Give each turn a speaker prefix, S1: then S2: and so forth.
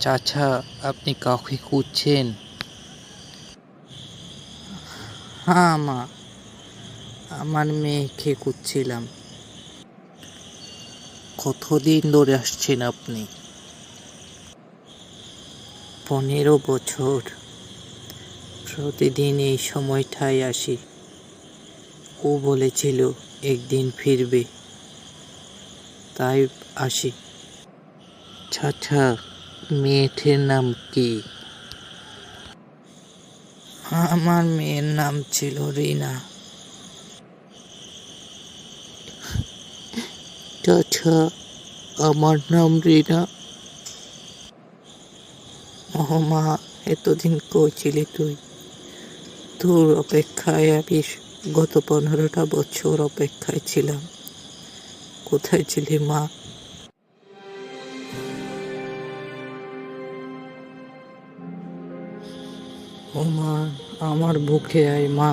S1: চাচা আপনি কাউকে খুঁজছেন? হ্যাঁ মা। আমার মেয়েকে খুঁজছিলাম। কতদিন ধরে আসছেন আপনি? পনেরো বছর। প্রতিদিন এই সময়টায় আসি। ও বলেছিল একদিন ফিরবে। তাই আসি। চাচা মেয়েটির নাম কি? আমার মেয়ের নাম ছিল রিনা। চাচা আমার নাম রিনা। ও মা এতদিন কইছিলি তুই? তোর অপেক্ষায় আমি গত পনেরোটা বছর অপেক্ষায় ছিলাম। কোথায় ছিলি মা? ও মা আমার বুকে আয় মা।